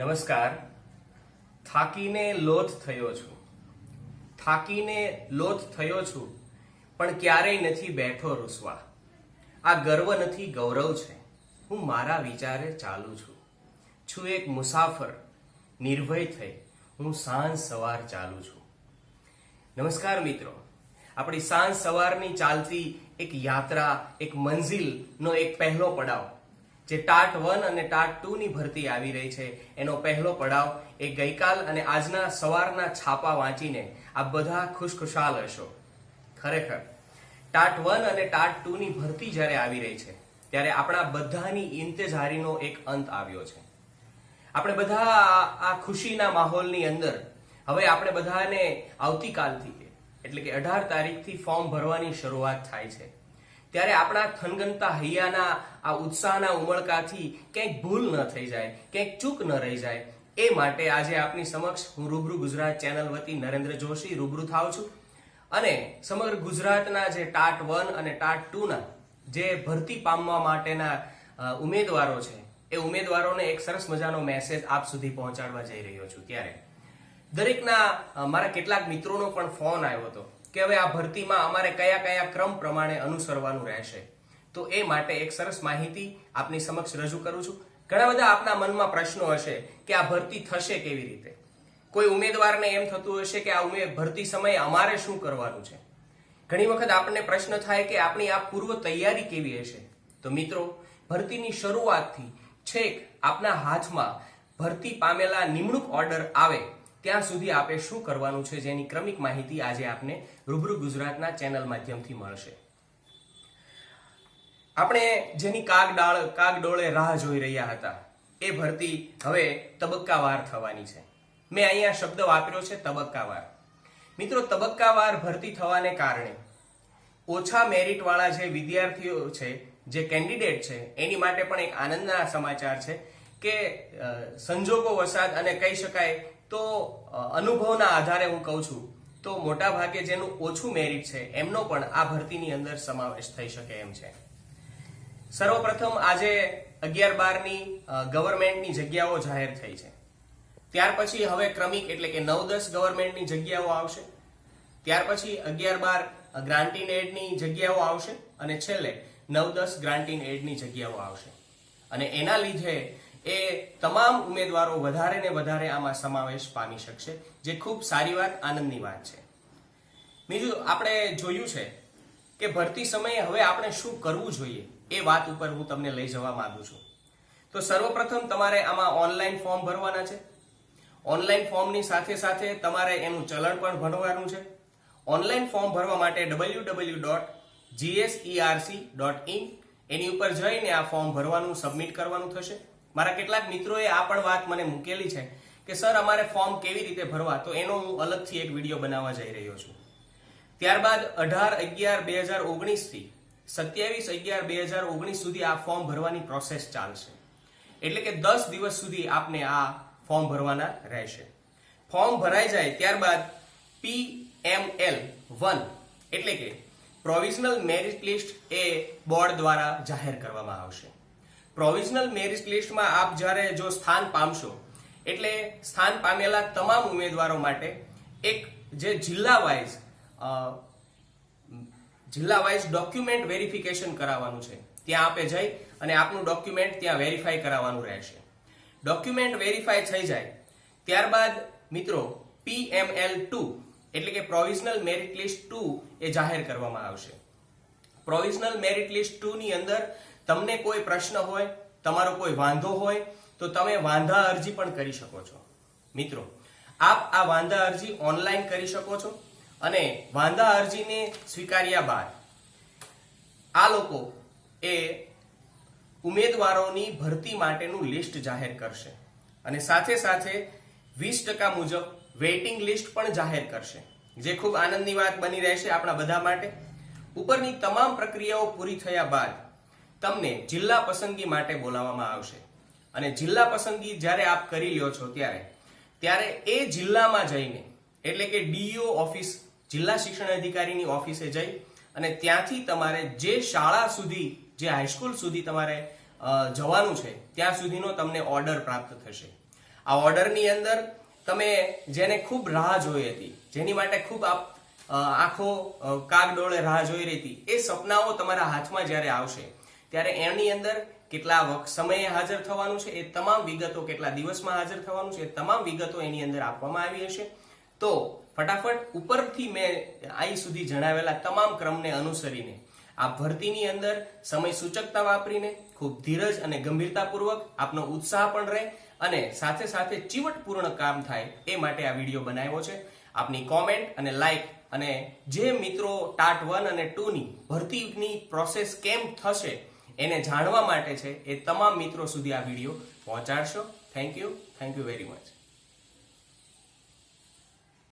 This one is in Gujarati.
નમસ્કાર. થાકીને લોથ થયો છું. થાકીને લોથ થયો છું, પણ ક્યારેય નથી બેઠો રૂસવા. આ ગર્વ નથી, ગૌરવ છે. હું મારા વિચારે ચાલુ છું. છું એક મુસાફર, નિર્ભય થઈ. હું સાંજ સવાર ચાલુ છું. નમસ્કાર મિત્રો. આપણી સાંજ સવારની ચાલતી એક યાત્રા, એક મંઝિલનો એક પહેલો પડાવ. જે ટાટ વન અને ટાટ ટુ ની ભરતી આવી રહી છે. એનો પહેલો પડાવ એ ગઈકાલ અને આજના સવારના છાપા વાંચીને આ બધા ખુશખુશાલ હશો. ખરેખર, ટાટ વન અને ટાટ ટુ ની ભરતી જ્યારે આવી રહી છે, ત્યારે આપણા બધાની ઇંતજારીનો એક અંત આવ્યો છે. આપણે બધા આ ખુશીના માહોલની અંદર, હવે આપણે બધાને આવતીકાલથી એટલે કે અઢાર તારીખથી ફોર્મ ભરવાની શરૂઆત થાય છે. ત્યારે આપણા ખનગનતા હૈયાના, આ ઉત્સાહના ઉમળકાથી ક્યાંક ભૂલ ન થઈ જાય ક્યાંક ચૂક ન રહી જાય. એ માટે આજે આપની સમક્ષ હું રૂબરૂ ગુજરાત ચેનલ વતી નરેન્દ્ર જોશી રૂબરૂ થાવ છું. અને સમગ્ર ગુજરાતના જે ટાટ વન અને ટાટ ટુ ના જે ભરતી પામવા માટેના ઉમેદવારો છે, એ ઉમેદવારોને એક સરસ મજાનો મેસેજ આપ સુધી પહોંચાડવા જઈ રહ્યો છું ત્યારે. દરેકના મારા કેટલાક મિત્રોનો પણ ફોન આવ્યો હતો. કે હવે આ ભરતીમાં અમારે કયા કયા ક્રમ પ્રમાણે અનુસરવાનું રહેશે? તો એ માટે એક સરસ માહિતી આપની સમક્ષ રજૂ કરું છું. ઘણા બધા આપના મનમાં પ્રશ્નો હશે કે આ ભરતી થશે કેવી રીતે? કોઈ ઉમેદવારને એમ થતું હશે કે આ ઉમેદ ભરતી સમયે અમારે શું કરવાનું છે? ઘણી વખત આપણને પ્રશ્ન થાય કે આપણી આ પૂર્વ તૈયારી કેવી હશે? તો મિત્રો, ભરતીની શરૂઆતથી છેક આપના હાથમાં ભરતી પામેલા નિમણૂક ઓર્ડર આવે. ત્યાં સુધી આપે શું કરવાનું છે જેની ક્રમિક માહિતી આજે આપને રૂબરૂ ગુજરાતના ચેનલ માધ્યમથી મળશે. આપણે જેની કાગડાળ કાગડોળે રાહ જોઈ રહ્યા હતા, એ ભરતી હવે તબક્કાવાર થવાની છે. મેં અહીંયા શબ્દ વાપર્યો છે તબક્કાવાર. મિત્રો, તબક્કાવાર ભરતી થવાને કારણે ઓછા મેરિટવાળા જે વિદ્યાર્થીઓ છે, જે કેન્ડિડેટ છે, એની માટે પણ એક આનંદના સમાચાર છે કે સંજોગો વસાદ અને કહી શકાય તો અનુભવના આધારે હું કહું છું, તો મોટા ભાગે જેનું ઓછું મેરિટ છે, એમનો પણ આ ભરતીની અંદર સમાવેશ થઈ શકે એમ છે. સર્વપ્રથમ આજે અગિયાર બારની ગવર્મેન્ટની જગ્યાઓ જાહેર થઈ છે. ત્યાર પછી હવે ક્રમિક એટલે કે નવ દસ ગવર્મેન્ટની જગ્યાઓ આવશે. ત્યાર પછી અગિયાર બાર ગ્રાન્ટીન એડની જગ્યાઓ આવશે અને છેલ્લે નવ દસ ગ્રાન્ટીન એડની જગ્યાઓ આવશે. અને એના લીધે એ તમામ ઉમેદવારો વધારે ને વધારે આમાં સમાવેશ પામી શકશે, જે ખૂબ સારી વાત, આનંદની વાત છે. બીજું આપણે જોયું છે કે ભરતી સમયે હવે આપણે શું કરવું જોઈએ, એ વાત ઉપર હું તમને લઈ જવા માંગુ છું. તો સર્વપ્રથમ તમારે આમાં ઓનલાઈન ફોર્મ ભરવાના છે. ઓનલાઈન ફોર્મની સાથે સાથે તમારે એનું ચલણ પણ ભરવાનું છે. ઓનલાઈન ફોર્મ ભરવા માટે W W dot GSERC dot in એની ઉપર જઈને આ ફોર્મ ભરવાનું, સબમિટ કરવાનું થશે. મારા કેટલાક મિત્રોએ આ પણ વાત મને મૂકેલી છે કે, સર, અમારે ફોર્મ કેવી રીતે ભરવા? તો એનો હું અલગથી એક વીડિયો બનાવવા જઈ રહ્યો છું. ત્યારબાદ અઢાર અગિયાર બે હજાર ઓગણીસથી સત્યાવીસ અગિયાર બે હજાર ઓગણીસ સુધી આ ફોર્મ ભરવાની પ્રોસેસ ચાલશે. એટલે કે દસ દિવસ સુધી આપને આ ફોર્મ ભરવાના રહેશે. ફોર્મ ભરાઈ જાય ત્યારબાદ પી એમ એલ વન એટલે કે પ્રોવિઝનલ મેરિટ લિસ્ટ એ બોર્ડ દ્વારા જાહેર કરવામાં આવશે. પ્રોવિઝનલ મેરિટ લિસ્ટમાં આપ જ્યારે જો સ્થાન પામશો, એટલે સ્થાન પામેલા તમામ ઉમેદવારો માટે એક જે જિલ્લા વાઇઝ જિલ્લા વાઇઝ ડોક્યુમેન્ટ વેરિફિકેશન કરાવવાનું છે. ત્યાં આપે જઈ અને આપનું ડોક્યુમેન્ટ ત્યાં વેરીફાઈ કરાવવાનું રહેશે. ડોક્યુમેન્ટ વેરીફાઈ થઈ જાય. ત્યારબાદ મિત્રો પીએમએલ ટુ એટલે કે પ્રોવિઝનલ મેરિટ લિસ્ટ ટુ એ જાહેર કરવામાં આવશે. પ્રોવિઝનલ મેરિટ લિસ્ટ ટુ ની અંદર તમને કોઈ પ્રશ્ન હોય, તમારો કોઈ વાંધો હોય, તો તમે વાંધા અરજી પણ કરી શકો છો. મિત્રો, આપ આ વાંધા અરજી ઓનલાઈન કરી શકો છો અને વાંધા અરજીને સ્વીકાર્યા બાદ આ લોકો એ ઉમેદવારોની ભરતી માટેનું લિસ્ટ જાહેર કરશે અને સાથે સાથે વીસ ટકા મુજબ વેઇટિંગ લિસ્ટ પણ જાહેર કરશે. જે ખૂબ આનંદની વાત બની રહેશે આપણા બધા માટે. ઉપરની તમામ પ્રક્રિયાઓ પૂરી થયા બાદ તમને જિલ્લા પસંદગી માટે બોલાવવામાં આવશે. અને જિલ્લા પસંદગી જ્યારે આપ કરી લ્યો છો ત્યારે ત્યારે એ જિલ્લામાં જઈને, એટલે કે ડીઓ ઓફિસ, જિલ્લા શિક્ષણ અધિકારીની ઓફિસે જઈ અને ત્યાંથી તમારે જે શાળા સુધી, જે હાઈસ્કૂલ સુધી તમારે જવાનું છે, ત્યાં સુધીનો તમને ઓર્ડર પ્રાપ્ત થશે. આ ઓર્ડરની અંદર તમે જેને ખૂબ રાહ જોઈ હતી, જેની માટે ખૂબ આપ આખો કાગડોળે રાહ જોઈ રહી હતી, એ સપનાઓ તમારા હાથમાં જ્યારે આવશે ત્યારે એની અંદર કેટલા સમયે હાજર થવાનું છે, એ તમામ વિગતો કેટલા દિવસમાં હાજર થવાનું છે, એ તમામ વિગતો એની અંદર આપવામાં આવી હશે. તો ફટાફટ ઉપરથી મેં અહીં સુધી જણાવેલા તમામ ક્રમને અનુસરીને આ ભરતીની અંદર સમય સૂચકતા વાપરીને ખૂબ ધીરજ અને ગંભીરતાપૂર્વક આપનો ઉત્સાહ પણ રહે અને સાથે સાથે ચીવટપૂર્ણ કામ થાય એ માટે આ વીડિયો બનાવ્યો છે. આપની કોમેન્ટ અને લાઈક અને જે મિત્રો ટાટ વન અને ટુની ભરતીની પ્રોસેસ કેમ થશે એને જાણવા માટે છે એ તમામ મિત્રો સુધી આ video પહોંચાડશો. Thank you thank you very much